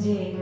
Gì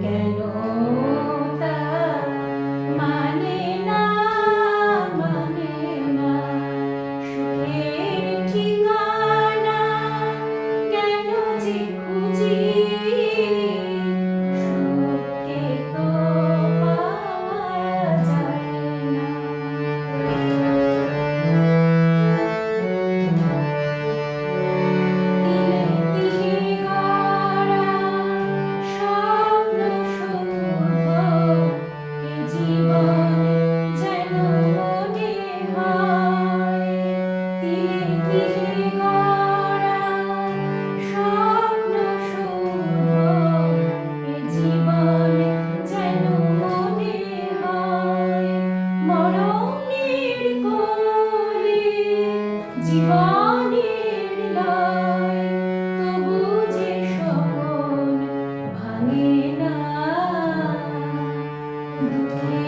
ভাঙে না। দুঃখের